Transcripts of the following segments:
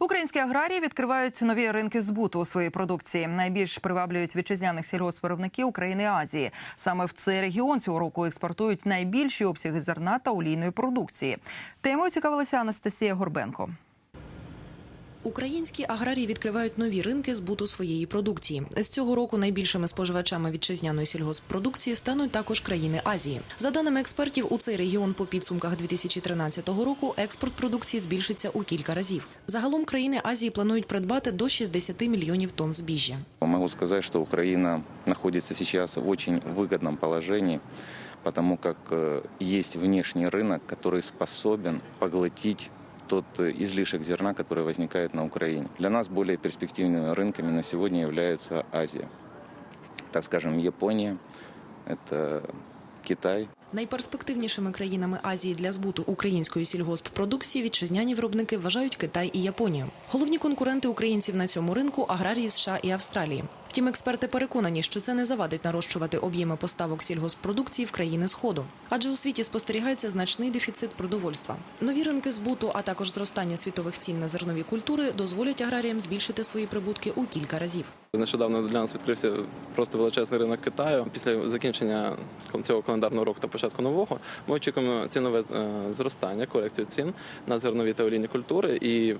Українські аграрії відкривають нові ринки збуту у своїй продукції. Найбільш приваблюють вітчизняних сільгоспвиробників України і Азії. Саме в цей регіон цього року експортують найбільші обсяги зерна та олійної продукції. Темою цікавилася Анастасія Горбенко. Українські аграрії відкривають нові ринки збуту своєї продукції. З цього року найбільшими споживачами вітчизняної сільгосппродукції стануть також країни Азії. За даними експертів, у цей регіон по підсумках 2013 року експорт продукції збільшиться у кілька разів. Загалом країни Азії планують придбати до 60 мільйонів тонн збіжжя. Могу сказать, что Украина находится сейчас в очень выгодном положении, потому как э, есть внешний рынок, который способен поглотить тот э, излишек зерна, который возникает на Украине. Для нас более перспективными рынками на сегодня являются Азия. Так скажем, Япония, это Китай, Найперспективнішими країнами Азії для збуту української сільгосппродукції вітчизняні виробники вважають Китай і Японію. Головні конкуренти українців на цьому ринку аграрії США і Австралії. Втім, експерти переконані, що це не завадить нарощувати об'єми поставок сільгоспродукції в країни Сходу, адже у світі спостерігається значний дефіцит продовольства. Нові ринки збуту, а також зростання світових цін на зернові культури дозволять аграріям збільшити свої прибутки у кілька разів. Нещодавно для нас відкрився просто величезний ринок Китаю. Після закінчення цього календарного року та початку нового ми очікуємо цінове е, зростання, корекцію цін на зернові та олійні культури. І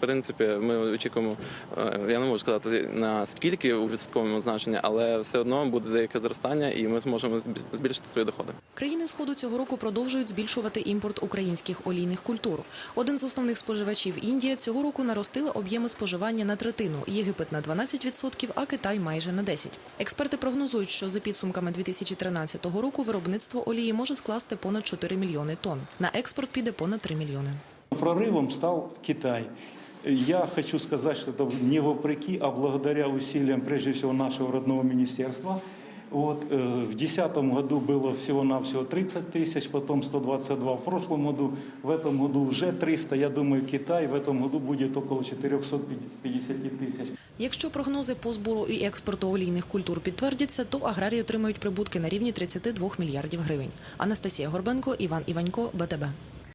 принципі, ми очікуємо, е, я не можу сказати на скільки у відсотковому значенні, але все одно буде деяке зростання, і ми зможемо збільшити свої доходи. Країни Сходу цього року продовжують збільшувати імпорт українських олійних культур. Один з основних споживачів Індія цього року наростила об'єми споживання на третину, Єгипет на 12%, а Китай майже на 10%. Експерти прогнозують, що за підсумками 2013 року виробництво олії може скласти понад 4 мільйони тонн. На експорт піде понад 3 мільйони. Прорывом стал Китай. Я хочу сказать, что это не вопреки, а благодаря усилиям, прежде всего, нашего родного министерства. Вот, э, в 2010 году было всего-навсего 30 тысяч, потом 122 в прошлом году, в этом году уже 300. Я думаю, Китай в этом году будет около 450 тысяч. Якщо прогнози по збору і експорту олійних культур підтвердяться, то аграрії отримають прибутки на рівні 32 мільярдів гривень. Анастасія Горбенко, Іван Іванько, БТБ.